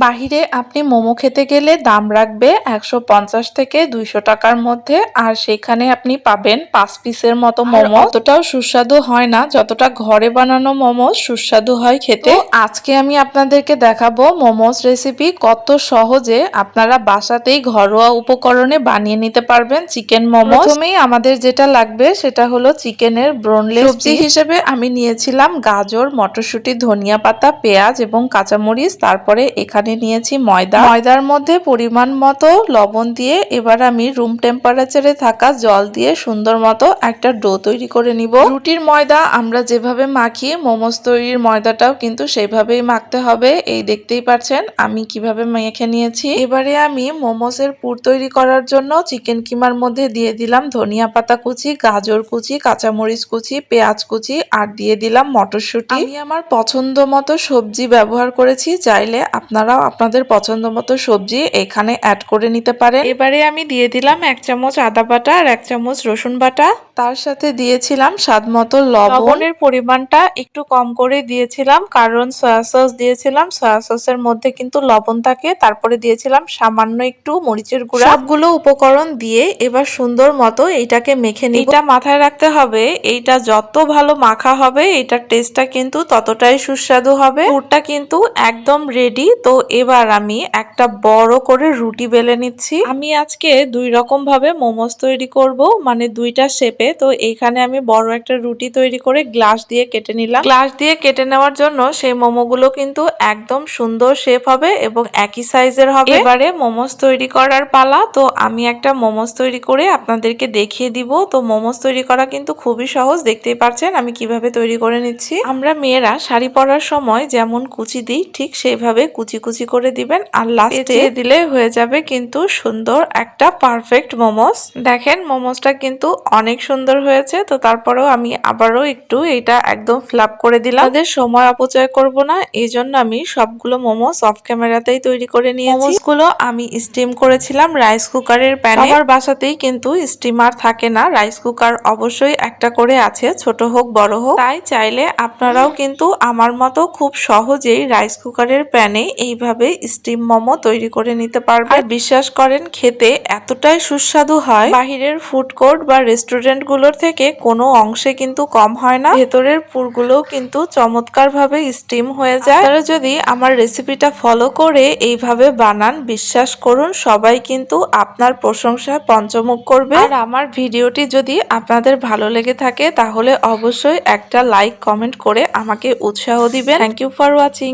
বাহিরে আপনি মোমো খেতে গেলে দাম রাখবে একশো পঞ্চাশ থেকে দুইশো টাকার মধ্যে আর সেখানে আপনি পাবেন পাঁচ পিসের মতো মোমো। অতটাও সুস্বাদু হয় না যতটা ঘরে বানানো মোমো সুস্বাদু হয় খেতে। আজকে আমি আপনাদেরকে দেখাবো মোমোস রেসিপি কত সহজে আপনারা বাসাতেই ঘরোয়া উপকরণে বানিয়ে নিতে পারবেন চিকেন মোমো প্রথমেই আমাদের যেটা লাগবে সেটা হলো চিকেনের ব্রোনলেস সবজি হিসেবে আমি নিয়েছিলাম গাজর মটরশুঁটি ধনিয়া পাতা পেঁয়াজ এবং কাঁচামরিচ। তারপরে এখানে নিয়েছি ময়দা। ময়দার মধ্যে পরিমাণ মতো লবণ দিয়ে এবার আমি রুম টেম্পারেচারে থাকা জল দিয়ে সুন্দর মতো একটা ডো তৈরি করে নিব। রুটির ময়দা আমরা যেভাবে মাখি মোমোস তৈরির ময়দাটাও কিন্তু সেইভাবেই মাখতে হবে। এই দেখতেই পাচ্ছেন আমি কীভাবে মেখে নিয়েছি। এবারে আমি মোমোসের পুর তৈরি করার জন্য চিকেন কিমার মধ্যে দিয়ে দিলাম ধনিয়া পাতা কুচি, গাজর কুচি, কাঁচামরিচ কুচি, পেঁয়াজ কুচি আর দিয়ে দিলাম মটরশুঁটি। আমি আমার পছন্দ মতো সবজি ব্যবহার করেছি, চাইলে আপনারাও আপনাদের পছন্দ মতো সবজি এখানে অ্যাড করে নিতে পারেন। এবারে আমি দিয়ে দিলাম এক চামচ আদা বাটা আর এক চামচ রসুন বাটা। তার সাথে দিয়েছিলাম স্বাদ মতো লবণের পরিমাণটা একটু কম করে দিয়েছিলাম কারণ সয়া সস দিয়েছিলাম। সয়া সসের মধ্যে কিন্তু লবণ থাকে তারপরে দিয়েছিলাম সামান্য একটু মরিচের গুঁড়া। সবগুলো উপকরণ দিয়ে এবার সুন্দর মতো এইটাকে মেখে নিই এটা মাথায় রাখতে হবে এইটা যত ভালো মাখা হবে এটার টেস্টটা কিন্তু ততটাই সুস্বাদু হবে। পুরটা কিন্তু একদম রেডি তো এবার আমি একটা বড় করে রুটি বেলে নিচ্ছি। আমি আজকে দুই রকম ভাবে মোমোস তৈরি করব মানে দুইটা শেপে তো এইখানে আমি বড় একটা রুটি তৈরি করে গ্লাস দিয়ে কেটে নিলাম। গ্লাস দিয়ে কেটে নেওয়ার জন্য সেই মোমোগুলো কিন্তু একদম সুন্দর শেপ হবে এবং একই সাইজের হবে। এবারে মোমোস তৈরি করার পালা তো আমি একটা মোমোস তৈরি করে আপনাদেরকে দেখিয়ে দিব। তো মোমোস তৈরি করা কিন্তু খুবই সহজ দেখতেই পাচ্ছেন আমি কীভাবে তৈরি করে নিচ্ছি। আমরা মেয়েরা শাড়ি পরার সময় যেমন কুচি দিই ঠিক সেইভাবে কুচি কুচি করে দিবেন আর লাস্টে দিলে হয়ে যাবে কিন্তু সুন্দর একটা পারফেক্ট মোমোস। দেখেন মোমোসটা কিন্তু অনেক সুন্দর হয়েছে তো তারপরেও আমি আবারও একটু এটা একদম ফ্লাপ করে দিলাম। তাদের সময় অপচয় করব না এই জন্য আমি সবগুলো মোমোস অফ ক্যামেরাতেই তৈরি করে নিয়েছি। মোমোসগুলো আমি স্টিম করেছিলাম রাইস কুকারের প্যানে। আমার বাসাতেই কিন্তু স্টিমার থাকে না রাইস কুকার অবশ্যই একটা করে আছে ছোট হোক বড় হোক। তাই চাইলে আপনারাও কিন্তু আমার মতো খুব সহজেই রাইস কুকারের প্যানে এইভাবে স্টিম মোমো তৈরি করে নিতে পারবেন। আর বিশ্বাস করেন খেতে এতটাই সুস্বাদু হয়। বাহিরের ফুড কোর্ট বা রেস্টুরেন্ট গুলোর থেকে কোনো অংশে কিন্তু কম হয় না। ভেতরের পুরগুলোও কিন্তু চমৎকার ভাবে স্টিম হয়ে যায়। আপনারা যদি আমার রেসিপিটা ফলো করে এইভাবে বানান, বিশ্বাস করুন, সবাই কিন্তু আপনার প্রশংসায় পঞ্চমুখ করবে। আর আমার ভিডিওটি যদি আপনাদের ভালো লেগে থাকে, তাহলে অবশ্যই একটা লাইক, কমেন্ট করে আমাকে উৎসাহ দিবেন। Thank you for watching